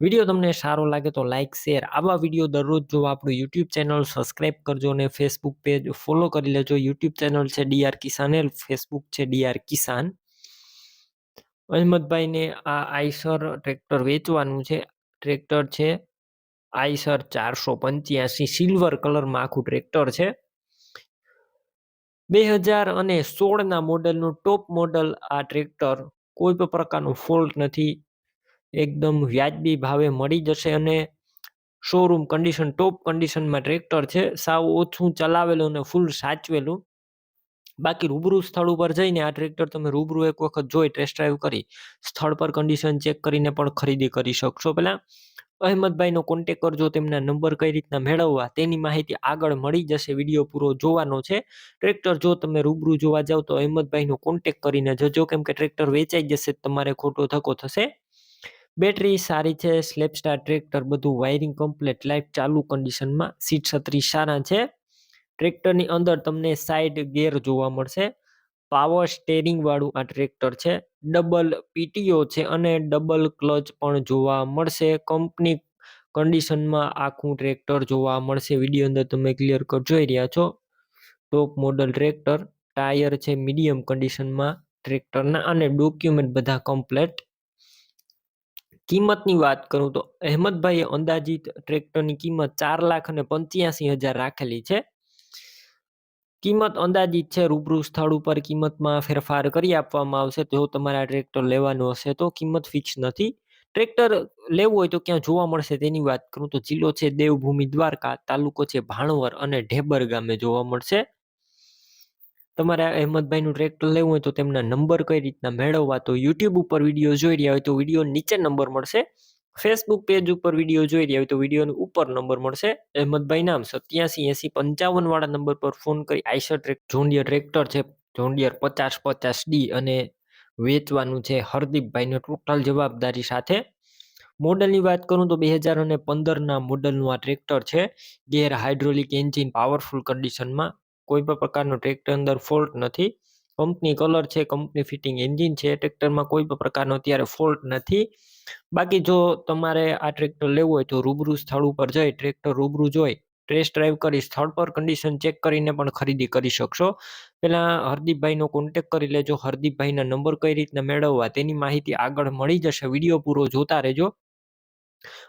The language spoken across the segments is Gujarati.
વીડિયો તમને સારો લાગે તો લાઇક શેર આવા વીડિયો દરરોજ જોવા આપણું યુટ્યુબ ચેનલ સબસ્ક્રાઇબ કરજો અને ફેસબુક પેજ ફોલો કરી લેજો. યુટ્યુબ ચેનલ છે ડીઆર કિસાનેલ ફેસબુક છે ડીઆર કિસાન અહેમદભાઈને આ આઈસર ટ્રેક્ટર વેચવાનું છે. ટ્રેક્ટર છે આઈસર ચારસો પંચ્યાસી સિલ્વર કલરમાં આખું ટ્રેક્ટર છે. બે હજાર અને સોળના મોડલનું ટોપ મોડલ આ ટ્રેક્ટર કોઈ પણ પ્રકારનું ફોલ્ટ નથી. એકદમ વ્યાજબી ભાવે મળી જશે અને શોરૂમ કન્ડિશન ટોપ કન્ડિશનમાં ટ્રેક્ટર છે, સાવ ઓછું ચલાવેલું અને ફૂલ સાચવેલું. બાકી રૂબરૂ સ્થળ ઉપર જઈને આ ટ્રેક્ટર તમે રૂબરૂ એક વખત જોઈ ટેસ્ટ ડ્રાઈવ કરી, સ્થળ પર કન્ડિશન ચેક કરીને પણ ખરીદી કરી શકશો. પહેલાં અહેમદભાઈનો કોન્ટેક કરજો, તેમના નંબર કઈ રીતના મેળવવા, તેની માહિતી આગળ મળી જશે, વીડિયો પૂરો જોવાનો છે. ટ્રેક્ટર જો તમે રૂબરૂ જોવા જાઓ તો અહેમદભાઈનો કોન્ટેક કરીને જજો, કેમ કે ટ્રેક્ટર વેચાઈ જશે, તમારે ખોટો ધક્કો થશે. બેટરી સારી છે સ્લેપ સ્ટાર ટ્રેક્ટર બધું વાયરિંગ કમ્પ્લીટ લાઈટ ચાલુ કન્ડિશનમાં સીટ છત્રી સારા છે. ટ્રેક્ટરની અંદર તમને સાઈડ ગેર જોવા મળશે. પાવર સ્ટેરિંગ વાળું આ ટ્રેક્ટર છે. ડબલ પીટીઓ છે અને ડબલ ક્લચ પણ જોવા મળશે. કંપની કન્ડિશનમાં આખું ટ્રેક્ટર જોવા મળશે. વીડિયો અંદર તમે ક્લિયર કટ જોઈ રહ્યા છો. ટોપ મોડલ ટ્રેક્ટર ટાયર છે મીડિયમ કન્ડિશનમાં ટ્રેક્ટરના અને ડોક્યુમેન્ટ બધા કમ્પ્લેટ કિંમતની વાત કરું તો અહેમદભાઈએ અંદાજિત ટ્રેક્ટરની કિંમત ચાર લાખ અને પંચ્યાસી હજાર રાખેલી છે. કિંમત અંદાજિત છે, રૂબરૂ સ્થળ ઉપર કિંમતમાં ફેરફાર કરી આપવામાં આવશે જો તમારે આ ટ્રેક્ટર લેવાનું હશે તો કિંમત ફિક્સ નથી. ટ્રેક્ટર લેવું હોય તો ક્યાં જોવા મળશે તેની વાત કરું તો જિલ્લો છે દેવભૂમિ દ્વારકા, તાલુકો છે ભાણવર અને ઢેબર ગામે જોવા મળશે. તમારે અહેમદભાઈનું ટ્રેક્ટર લેવું હોય તો તેમના નંબર કઈ રીતના મેળવવા? તો યુટ્યુબ ઉપર વીડિયો જોઈ રહ્યા હોય તો વીડિયો નીચે નંબર મળશે. ફેસબુક પેજ ઉપર વીડિયો જોઈ રહ્યા હોય તો વિડીયોની ઉપર નંબર મળશે. અહેમદભાઈ નામ સત્યાસી, એસી, પંચાવન વાળા નંબર પર ફોન કરી આઈસર ટ્રેક જોન્ડિયર ટ્રેક્ટર છે જોન્ડિયર પચાસ પચાસ ડી અને વેચવાનું છે હરદીપભાઈને ટોટલ જવાબદારી સાથે. મોડલની વાત કરું તો બે હજાર અને પંદરના મોડલનું આ ટ્રેક્ટર છે. ગેર હાઇડ્રોલિક એન્જિન પાવરફુલ કન્ડિશનમાં કોઈ પણ પ્રકારનો ટ્રેક્ટર અંદર ફોલ્ટ નથી. કંપની કલર છે કંપની ફિટિંગ એન્જિન છે ટ્રેક્ટરમાં કોઈ પણ પ્રકારનો અત્યારે ફોલ્ટ નથી. બાકી જો તમારે આ ટ્રેક્ટર લેવું હોય તો રૂબરૂ સ્થળ ઉપર જઈ ટ્રેક્ટર રૂબરૂ જોઈ ટેસ્ટ ડ્રાઈવ કરી, સ્થળ પર કન્ડિશન ચેક કરીને પણ ખરીદી કરી શકશો. પહેલાં હરદીપભાઈનો કોન્ટેક કરી લેજો. હરદીપભાઈના નંબર કઈ રીતના મેળવવા તેની માહિતી આગળ મળી જશે. વીડિયો પૂરો જોતા રહેજો.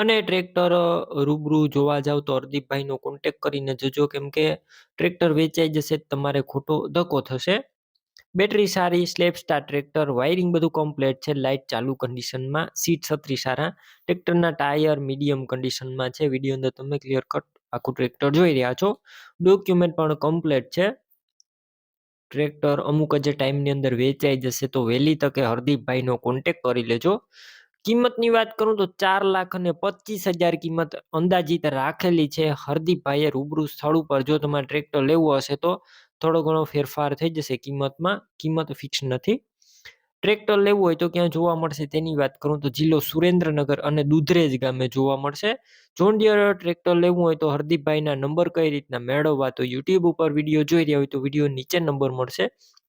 અને ટ્રેક્ટર રૂબરૂ જોવા જાવ તો હરદીપભાઈનો કોન્ટેક કરીને જજો કેમ કે ટ્રેક્ટર વેચાઈ જશે તમારે ખોટો ધક્કો થશે. બેટરી સારી સ્લેપ સ્ટાર ટ્રેક્ટર વાયરિંગ બધું કમ્પ્લીટ છે લાઇટ ચાલુ કન્ડિશનમાં સીટ છત્રી સારા. ટ્રેક્ટરના ટાયર મીડિયમ કન્ડિશનમાં છે વીડિયો અંદર તમે ક્લિયર કટ આખું ટ્રેક્ટર જોઈ રહ્યા છો. ડોક્યુમેન્ટ પણ કમ્પ્લીટ છે. ટ્રેક્ટર અમુક જ ટાઈમની અંદર વેચાઈ જશે તો વહેલી તકે હરદીપભાઈનો કોન્ટેક કરી લેજો. કિંમતની વાત કરું તો ચાર લાખ અને પચીસ હજાર કિંમત અંદાજિત રાખેલી છે. હરદીપભાઈએ રૂબરૂ સ્થળ ઉપર જો તમારે ટ્રેક્ટર લેવું હશે તો થોડો ઘણો ફેરફાર થઈ જશે કિંમતમાં. કિંમત ફિક્સ નથી. ટ્રેક્ટર લેવું હોય તો ક્યાં જોવા મળશે તેની વાત કરું તો જિલ્લો સુરેન્દ્રનગર અને દુધરેજ ગામે જોવા મળશે. જોન્ડિયર ટ્રેક્ટર લેવું હોય તો હરદીપભાઈના નંબર કઈ રીતના મેળવવા તો યુટ્યુબ ઉપર વીડિયો જોઈ રહ્યા હોય તો વીડિયો નીચે નંબર મળશે.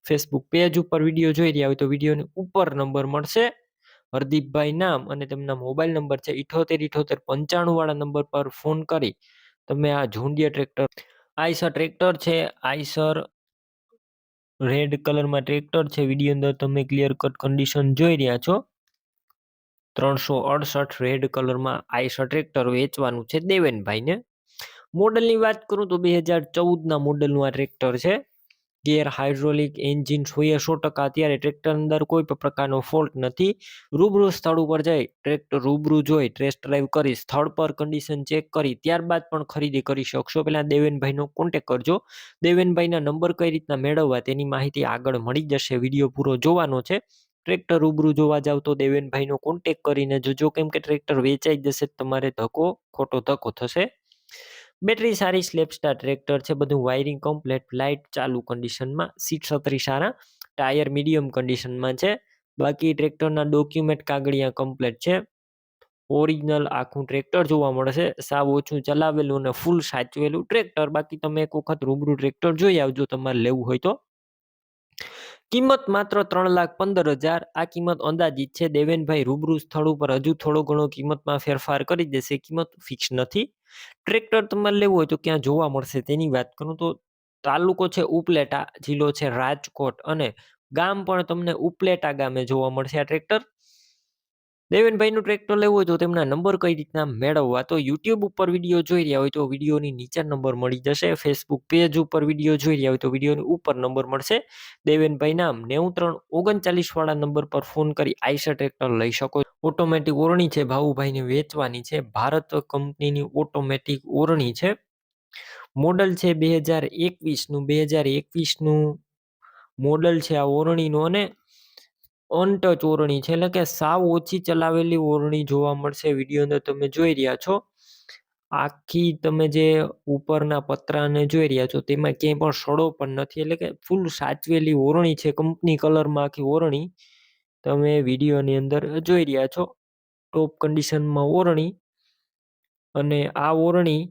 ફેસબુક પેજ ઉપર વીડિયો જોઈ રહ્યા હોય તો વિડીયોની ઉપર નંબર મળશે. હરદીપભાઈ નામ અને તેમના મોબાઈલ નંબર છે ઇઠોતેર ઇઠોતેર પંચાણું વાળા નંબર પર ફોન કરી તમે આ ઝુંડિયા ટ્રેક્ટર આઈસર ટ્રેક્ટર છે આઈસર રેડ કલરમાં ટ્રેક્ટર છે, વીડિયો અંદર તમે ક્લિયર કટ કન્ડિશન જોઈ રહ્યા છો. ત્રણસો અડસઠ રેડ કલરમાં આઈસર ટ્રેક્ટર વેચવાનું છે દેવેનભાઈને. મોડલની વાત કરું તો બે હજાર ચૌદના મોડલનું આ ટ્રેક્ટર છે. ગેર હાઇડ્રોલિક એન્જિન સોએ સો ટકા અત્યારે ટ્રેક્ટર અંદર કોઈ પણ પ્રકારનો ફોલ્ટ નથી. રૂબરૂ સ્થળ ઉપર જઈ ટ્રેક્ટર રૂબરૂ જોઈ ટેસ્ટ ડ્રાઈવ કરી સ્થળ પર કન્ડિશન ચેક કરી ત્યારબાદ પણ ખરીદી કરી શકશો. પહેલાં દેવેનભાઈનો કોન્ટેક કરજો. દેવેનભાઈના નંબર કઈ રીતના મેળવવા તેની માહિતી આગળ મળી જશે. વીડિયો પૂરો જોવાનો છે. ટ્રેક્ટર રૂબરૂ જોવા જાવ તો દેવેનભાઈનો કોન્ટેક કરીને જોજો. કેમ કે ટ્રેક્ટર વેચાઈ જશે તમારે ધક્કો ખોટો ધક્કો થશે. બેટરી સારી સ્લેપ સ્ટાર ટ્રેક્ટર છે, બધું વાયરિંગ કમ્પ્લેટ, લાઇટ ચાલુ કન્ડિશનમાં, સીટ છત્રી સારા, ટાયર મીડિયમ કન્ડિશનમાં છે. બાકી ટ્રેક્ટરના ડોક્યુમેન્ટ કાગળિયા કમ્પ્લેટ છે. ઓરિજિનલ આખું ટ્રેક્ટર જોવા મળશે. સાવ ઓછું ચલાવેલું અને ફૂલ સાચવેલું ટ્રેક્ટર. બાકી તમે એક વખત રૂબરૂ ટ્રેક્ટર જોઈ આવજો તમારે લેવું હોય તો. કિંમત માત્ર ત્રણ લાખ પંદર હજાર. આ કિંમત અંદાજિત છે. દેવેનભાઈ રૂબરૂ સ્થળ ઉપર હજુ થોડો ઘણો કિંમતમાં ફેરફાર કરી દેશે. કિંમત ફિક્સ નથી. ટ્રેક્ટર તમારે લેવું હોય તો ક્યાં જોવા મળશે? તેની વાત કરું તો તાલુકો છે ઉપલેટા, જિલ્લો છે રાજકોટ અને ગામ પણ તમને ઉપલેટા ગામે જોવા મળશે આ ટ્રેક્ટર. દેવેનભાઈનું ટ્રેક્ટર લેવું હોય તો તેમના નંબર કઈ રીતના મેળવવા? તો યુટ્યુબ ઉપર વીડિયો જોઈ રહ્યા હોય તો વિડીયોની નીચે નંબર મળી જશે. ફેસબુક પેજ ઉપર વીડિયો જોઈ રહ્યા હોય તો વિડીયોની ઉપર નંબર મળશે. દેવેનભાઈ નામ નેવું ત્રણ ઓગણચાલીસવાળા નંબર પર ફોન કરી આઈસર ટ્રેક્ટર લઈ શકો ઓટોમેટિક ઓરણી છે ભાવુભાઈને વેચવાની છે. ભારત કંપનીની ઓટોમેટિક ઓરણી છે. મોડલ છે બે હજાર એકવીસનું. બે હજાર એકવીસનું મોડલ છે આ ઓરણીનું અને અનટચ ઓરણી છે. એટલે કે સાવ ઓછી ચલાવેલી ઓરણી જોવા મળશે વીડિયો અંદર તમે જોઈ રહ્યા છો. આખી તમે જે ઉપરના પતરાને જોઈ રહ્યા છો તેમાં ક્યાંય પણ સડો પણ નથી. એટલે કે ફૂલ સાચવેલી ઓરણી છે. કંપની કલરમાં આખી ઓરણી. તમે વિડીયોની અંદર જોઈ રહ્યા છો. ટોપ કન્ડિશનમાં ઓરણી. અને આ ઓરણી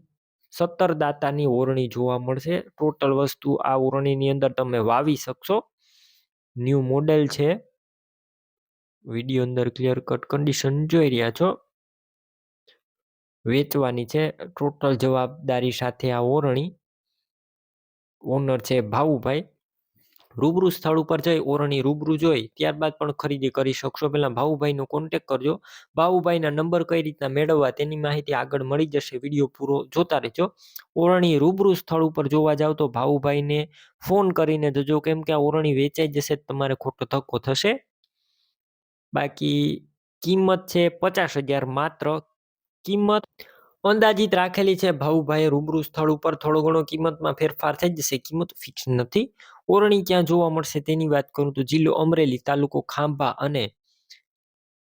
સત્તર દાતાની ઓરણી જોવા મળશે. ટોટલ વસ્તુ આ ઓરણીની અંદર તમે વાવી શકશો. ન્યૂ મોડેલ છે. વીડિયો અંદર ક્લિયર કટ કન્ડિશન જોઈ રહ્યા છો. વેચવાની છે ટોટલ જવાબદારી સાથે આ ઓરણી. ઓનર છે ભાવુભાઈ. રૂબરૂ સ્થળ ઉપર જઈ ઓરણી રૂબરૂ જોઈ, ત્યારબાદ પણ ખરીદી કરી શકશો. પહેલાં ભાવુભાઈનો કોન્ટેક કરજો. ભાવુભાઈના નંબર કઈ રીતના મેળવવા તેની માહિતી આગળ મળી જશે. વીડિયો પૂરો જોતા રહેજો. ઓરણી રૂબરૂ સ્થળ ઉપર જોવા જાવ તો ભાવુભાઈને ફોન કરીને જજો, કેમ કે આ ઓરણી વેચાઈ જશે તમારે ખોટો ધક્કો થશે. બાકી કિંમત છે પચાસ હજાર માત્ર. કિંમત અંદાજિત રાખેલી છે. ભાવુભાઈ રૂબરૂ સ્થળ ઉપર થોડો ઘણો કિંમતમાં ફેરફાર થઈ જશે. કિંમત ફિક્સ નથી. ઓરણી ક્યાં જોવા મળશે તેની વાત કરું તો જિલ્લો અમરેલી તાલુકો ખાંભા અને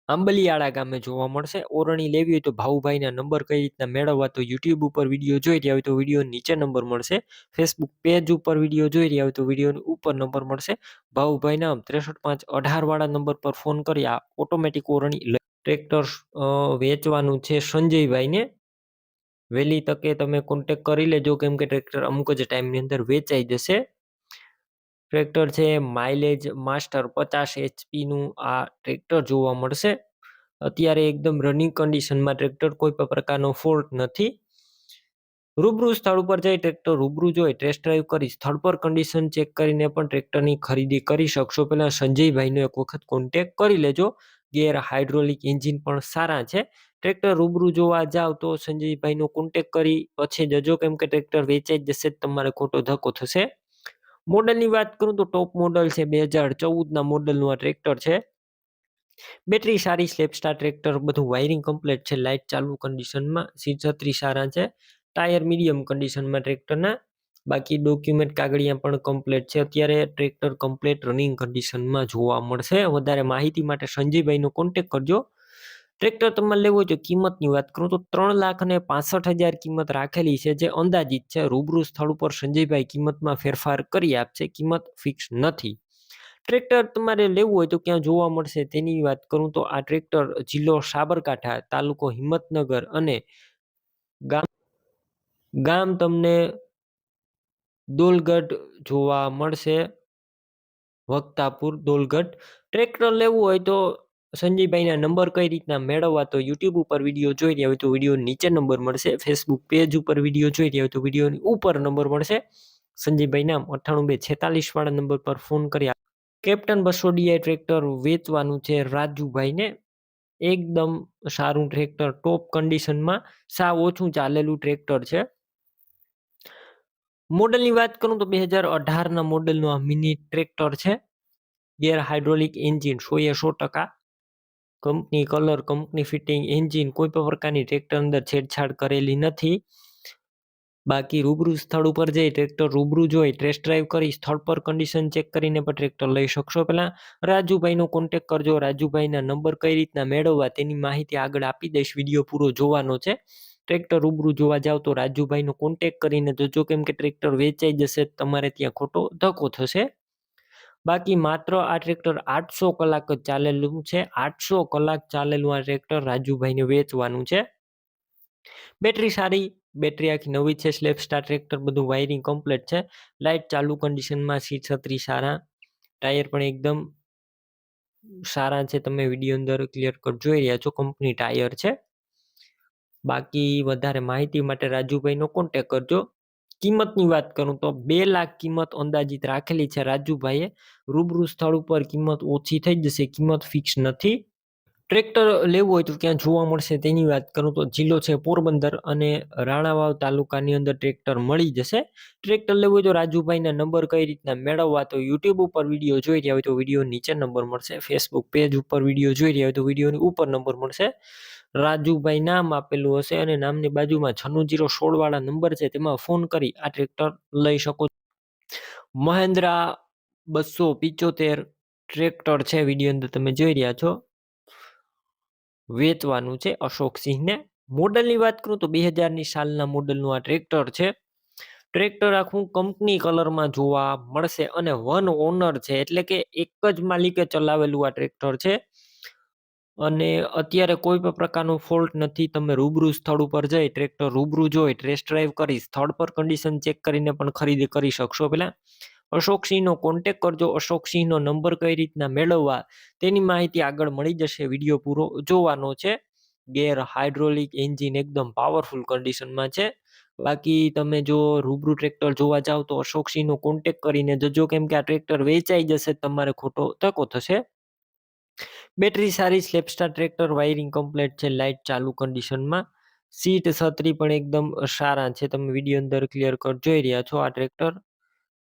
આંબલિયાળા ગામે જોવા મળશે. ઓરણી લેવી હોય તો ભાવુભાઈના નંબર કઈ રીતના મેળવવા તો યુટ્યુબ ઉપર વીડિયો જોઈ રહ્યા હોય તો વીડિયો નીચે નંબર મળશે. ફેસબુક પેજ ઉપર વીડિયો જોઈ રહ્યા હોય તો વિડીયોની ઉપર નંબર મળશે. ભાવુભાઈ નામ ત્રેસઠ પાંચ અઢારવાળા નંબર પર ફોન કરી આ ઓટોમેટિક ઓરણી ટ્રેક્ટર વેચવાનું છે સંજયભાઈને. વહેલી તકે તમે કોન્ટેક કરી લેજો. કેમ કે ટ્રેક્ટર અમુક જ ટાઈમની અંદર વેચાઈ જશે. ટ્રેક્ટર છે માઇલેજ માસ્ટર પચાસ એચપીનું આ ટ્રેક્ટર જોવા મળશે. અત્યારે એકદમ રનિંગ કન્ડિશનમાં ટ્રેક્ટર કોઈ પણ પ્રકારનો ફોલ્ટ નથી. રૂબરૂ સ્થળ ઉપર જઈ ટ્રેક્ટર રૂબરૂ જોઈ ટેસ્ટ ડ્રાઈવ કરી સ્થળ પર કન્ડિશન ચેક કરીને પણ ટ્રેક્ટરની ખરીદી કરી શકશો. પહેલાં સંજયભાઈનો એક વખત કોન્ટેક કરી લેજો. ગેર હાઇડ્રોલિક એન્જિન પણ સારા છે. ટ્રેક્ટર રૂબરૂ જોવા જાવ તો સંજયભાઈનો કોન્ટેક કરી પછી જજો કેમ કે ટ્રેક્ટર વેચાઈ જશે, તમારે ખોટો ધક્કો થશે. મોડલની વાત કરું તો ટોપ મોડલ છે બે હજાર ચૌદના મોડલનું આ ટ્રેક્ટર છે. બેટરી સારી, સ્લેપસ્ટાર ટ્રેક્ટર, બધું વાયરિંગ કમ્પ્લીટ છે લાઇટ ચાલુ કન્ડિશનમાં સીટ છત્રી સારા છે. ટાયર મીડિયમ કન્ડિશનમાં ટ્રેક્ટરના, બાકી ડોક્યુમેન્ટ કાગળિયા પણ કમ્પ્લીટ છે. અત્યારે ટ્રેક્ટર કમ્પ્લીટ રનિંગ કન્ડિશનમાં જોવા મળશે. વધારે માહિતી માટે સંજયભાઈનો કોન્ટેક કરજો. ટ્રેક્ટર તમારે લેવું હોય તો કિંમતની વાત કરું તો ત્રણ લાખ અને પાસઠ હજાર કિંમત રાખેલી છે, જે અંદાજિત છે. રૂબરૂ સ્થળ ઉપર સંજયભાઈ કિંમતમાં ફેરફાર કરી આપશે. કિંમત ફિક્સ નથી. ટ્રેક્ટર તમારે લેવું હોય તો ક્યાં જોવા મળશે તેની વાત કરું તો આ ટ્રેક્ટર જિલ્લો સાબરકાંઠા તાલુકો હિંમતનગર અને ગામ ગામ તમને દોલગઢ જોવા મળશે. વક્તાપુર દોલગઢ. ટ્રેક્ટર લેવું હોય તો સંજયભાઈના નંબર કઈ રીતના મેળવવા તો યુટ્યુબ ઉપર વીડિયો જોઈ રહ્યા હોય તો વીડિયો નીચે નંબર મળશે ફેસબુક પેજ ઉપર વીડિયો જોઈ રહ્યા હોય તો વિડીયોની ઉપર નંબર મળશે. સંજયભાઈ નામ અઠ્ઠાણું બે છેતાલીસ વાળા નંબર પર ફોન કર્યા. કેપ્ટન બસો ડીઆઈ ટ્રેક્ટર વેચવાનું છે રાજુભાઈને. એકદમ સારું ટ્રેક્ટર ટોપ કન્ડિશનમાં સાવ ઓછું ચાલેલું ટ્રેક્ટર છે. મોડલની વાત કરું તો બે હજાર અઢારના મોડલનું આ મિની ટ્રેક્ટર છે. ગેર હાઇડ્રોલિક એન્જિન સો એ સો ટકા. Company colour, company fitting, engine કોઈ પણ પ્રકારની ટ્રેક્ટર અંદર છેડછાડ કરેલી નથી. બાકી રૂબરૂ સ્થળ ઉપર જઈ ટ્રેક્ટર રૂબરૂ જોઈ ટેસ્ટ ડ્રાઈવ કરી સ્થળ પર કન્ડિશન ચેક કરીને પણ ટ્રેક્ટર લઈ શકશો. પહેલાં રાજુભાઈનો કોન્ટેક કરજો. રાજુભાઈના નંબર કઈ રીતના મેળવવા તેની માહિતી આગળ આપી દઈશ. વીડિયો પૂરો જોવાનો છે. ટ્રેક્ટર રૂબરૂ જોવા જાવ તો રાજુભાઈનો કોન્ટેક કરીને જોજો. કેમ કે ટ્રેક્ટર વેચાઈ જશે, તમારે ત્યાં ખોટો ધક્કો થશે. બાકી માત્ર આ ટ્રેક્ટર આઠસો કલાક જ ચાલેલું છે. આઠસો કલાક ચાલેલું આ ટ્રેક્ટર રાજુભાઈને વેચવાનું છે. બેટરી સારી, બેટરી આખી નવી છે સ્લેપ સ્ટાર ટ્રેક્ટર, બધું વાયરિંગ કમ્પ્લીટ છે. લાઇટ ચાલુ કન્ડિશનમાં સીટ છત્રી સારા. ટાયર પણ એકદમ સારા છે, તમે વીડિયો અંદર ક્લિયર કટ જોઈ રહ્યા છો કંપની ટાયર છે. બાકી વધારે માહિતી માટે રાજુભાઈનો કોન્ટેક કરજો. કિંમતની વાત કરું તો બે લાખ કિંમત અંદાજિત રાખેલી છે રાજુભાઈએ. રૂબરૂ સ્થળ ઉપર કિંમત ઓછી થઈ જશે, કિંમત ફિક્સ નથી. ટ્રેક્ટર લેવું હોય તો ક્યાં જોવા મળશે તેની વાત કરું તો જિલ્લો છે પોરબંદર અને રાણાવાવ તાલુકાની અંદર ટ્રેક્ટર મળી જશે. ટ્રેક્ટર લેવું હોય તો રાજુભાઈના નંબર કઈ રીતના મેળવવા તો યુટ્યુબ ઉપર વીડિયો જોઈ રહ્યા હોય તો વીડિયો નીચે નંબર મળશે, ફેસબુક પેજ ઉપર વીડિયો જોઈ રહ્યા હોય તો વિડીયોની ઉપર નંબર મળશે. રાજુભાઈ નામ આપેલું હશે અને નામની બાજુમાં છન્નું જીરો સોળ વાળા નંબર છે, તેમાં ફોન કરી આ ટ્રેક્ટર લઈ શકો મહેન્દ્રા બસો પિચોતેર ટ્રેક્ટર છે, વીડિયો અંદર તમે જોઈ રહ્યા છો. વેચવાનું છે અશોકસિંહને. મોડલની વાત કરું તો બે હજારની સાલના મોડલનું આ ટ્રેક્ટર છે. ટ્રેક્ટર આખું કંપની કલરમાં જોવા મળશે અને વન ઓનર છે, એટલે કે એક જ માલિકે ચલાવેલું આ ટ્રેક્ટર છે. અને અત્યારે કોઈ પણ પ્રકારનો ફોલ્ટ નથી, તમે રૂબરૂ સ્થળ ઉપર જઈ ટ્રેક્ટર રૂબરૂ જોઈ ટેસ્ટ ડ્રાઈવ કરી, સ્થળ પર કન્ડિશન ચેક કરીને પણ ખરીદી કરી શકશો. પહેલાં અશોકસિંહનો કોન્ટેક કરજો. અશોકસિંહનો નંબર કઈ રીતના મેળવવા તેની માહિતી આગળ મળી જશે. વીડિયો પૂરો જોવાનો છે. ગેર હાઇડ્રોલિક એન્જિન એકદમ પાવરફુલ કન્ડિશનમાં છે. બાકી તમે જો રૂબરૂ ટ્રેક્ટર જોવા જાઓ તો અશોકસિંહનો કોન્ટેક કરીને જજો. કેમ કે આ ટ્રેક્ટર વેચાઈ જશે, તમારે ખોટો તકો થશે. બેટરી સારી self start tractor wiring complete છે લાઇટ ચાલુ કન્ડિશનમાં સીટ છત્રી પણ એકદમ સારા છે, તમે વીડિયો અંદર ક્લિયર કટ જોઈ રહ્યા છો આ ટ્રેક્ટર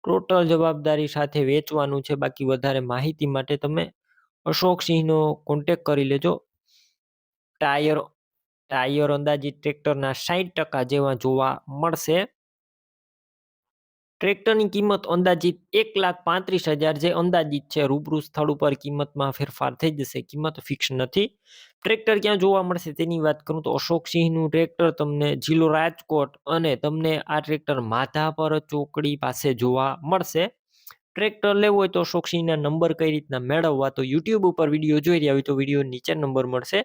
ટોટલ જવાબદારી સાથે વેચવાનું છે, બાકી વધારે માહિતી માટે તમે અશોકસિંહનો કોન્ટેક કરી લેજો. ટાયર ટાયર અંદાજિત ટ્રેક્ટરના સાઠ ટકા જેવા જોવા મળશે. ટ્રેક્ટરની કિંમત અંદાજિત એક લાખ પાંત્રીસ હજાર જે અંદાજિત છે, રૂબરૂ સ્થળ ઉપર કિંમતમાં ફેરફાર થઈ જશે. કિંમત ફિક્સ નથી. ટ્રેક્ટર ક્યાં જોવા મળશે તેની વાત કરું તો અશોકસિંહનું ટ્રેક્ટર તમને જિલ્લો રાજકોટ અને તમને આ ટ્રેક્ટર માધાપર ચોકડી પાસે જોવા મળશે. ટ્રેક્ટર લેવું હોય તો અશોકસિંહના નંબર કઈ રીતના મેળવવા તો યુટ્યુબ ઉપર વીડિયો જોઈ રહ્યા હોય તો વીડિયો નીચે નંબર મળશે.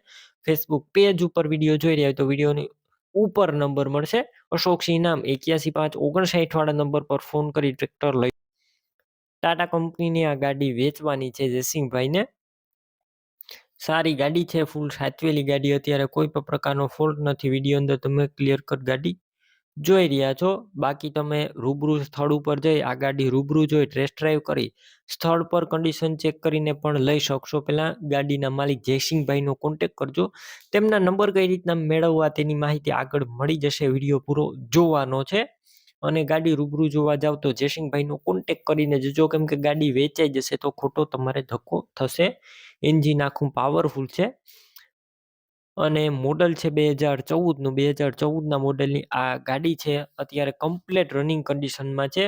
ફેસબુક પેજ ઉપર વીડિયો જોઈ રહ્યા હોય તો વિડીયોની ઉપર નંબર મળશે. અશોકસિંહ નામ એક્યાસી પાંચ ઓગણસાઠ વાળા નંબર પર ફોન કરી ટ્રેક્ટર લઈ ટાટા કંપનીની આ ગાડી વેચવાની છે જયસિંહભાઈને. સારી ગાડી છે, ફૂલ સાચવેલી ગાડી, અત્યારે કોઈ પણ પ્રકારનો ફોલ્ટ નથી. વીડિયો અંદર તમે ક્લિયર કટ ગાડી. જોઈ રહ્યા છો. બાકી તમે રૂબરૂ સ્થળ ઉપર જઈ આ ગાડી રૂબરૂ જોઈ ટેસ્ટ ડ્રાઈવ કરી, સ્થળ પર કન્ડિશન ચેક કરીને પણ લઈ શકશો. પહેલાં ગાડીના માલિક જયસિંહભાઈનો કોન્ટેક કરજો. તેમના નંબર કઈ રીતના મેળવવા તેની માહિતી આગળ મળી જશે વીડિયો પૂરો જોવાનો છે. અને ગાડી રૂબરૂ જોવા જાવ તો જયસિંહભાઈનો કોન્ટેક કરીને જજો. કેમ કે ગાડી વેચાઈ જશે તો ખોટો તમારે ધક્કો થશે. એન્જિન આખું પાવરફુલ છે. અને મોડલ છે બે હજાર ચૌદનું બે હજાર ચૌદના મોડલની આ ગાડી છે અત્યારે કમ્પ્લેટ રનિંગ કન્ડિશનમાં છે.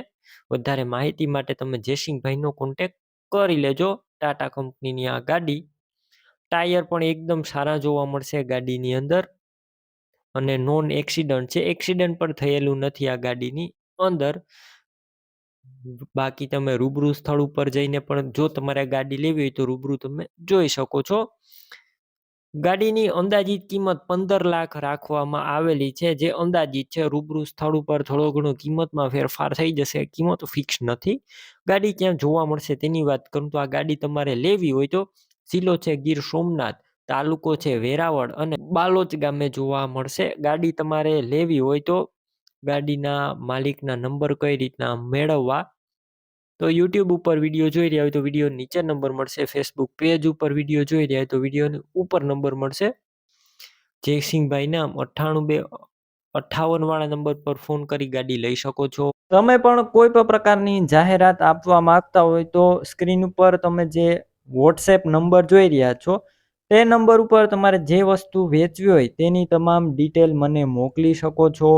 વધારે માહિતી માટે તમે જયસિંહભાઈનો કોન્ટેક કરી લેજો. ટાટા કંપનીની આ ગાડી. ટાયર પણ એકદમ સારા જોવા મળશે ગાડીની અંદર. અને નોન એક્સિડન્ટ છે. એક્સિડન્ટ પણ થયેલું નથી આ ગાડીની અંદર. બાકી તમે રૂબરૂ સ્થળ ઉપર જઈને પણ જો તમારે ગાડી લેવી હોય તો રૂબરૂ તમે જોઈ શકો છો. ગાડીની અંદાજિત કિંમત પંદર લાખ રાખવામાં આવેલી છે, જે અંદાજિત છે રૂબરૂ સ્થળ ઉપર થોડો ઘણો કિંમતમાં ફેરફાર થઈ જશે. કિંમત ફિક્સ નથી. ગાડી ક્યાં જોવા મળશે તેની વાત કરું તો આ ગાડી તમારે લેવી હોય તો જિલ્લો છે ગીર સોમનાથ, તાલુકો છે વેરાવળ અને બાલોચ ગામે જોવા મળશે. ગાડી તમારે લેવી હોય તો ગાડીના માલિકના નંબર કઈ રીતના મેળવવા તો યુટ્યુબ ઉપર વીડિયો જોઈ રહ્યા હોય તો વીડિયો નીચે નંબર મળશે ફેસબુક પેજ ઉપર વીડિયો જોઈ રહ્યા હોય તો વિડીયોને ઉપર નંબર મળશે. જયસિંહભાઈ નામ અઠ્ઠાણું બે, અઠ્ઠાવન વાળા નંબર પર ફોન કરી ગાડી લઈ શકો છો. તમે પણ કોઈ પણ પ્રકારની જાહેરાત આપવા માંગતા હોય તો સ્ક્રીન ઉપર તમે જે વોટ્સએપ નંબર જોઈ રહ્યા છો, તે નંબર ઉપર તમારે જે વસ્તુ વેચવી હોય તેની તમામ ડિટેલ મને મોકલી શકો છો.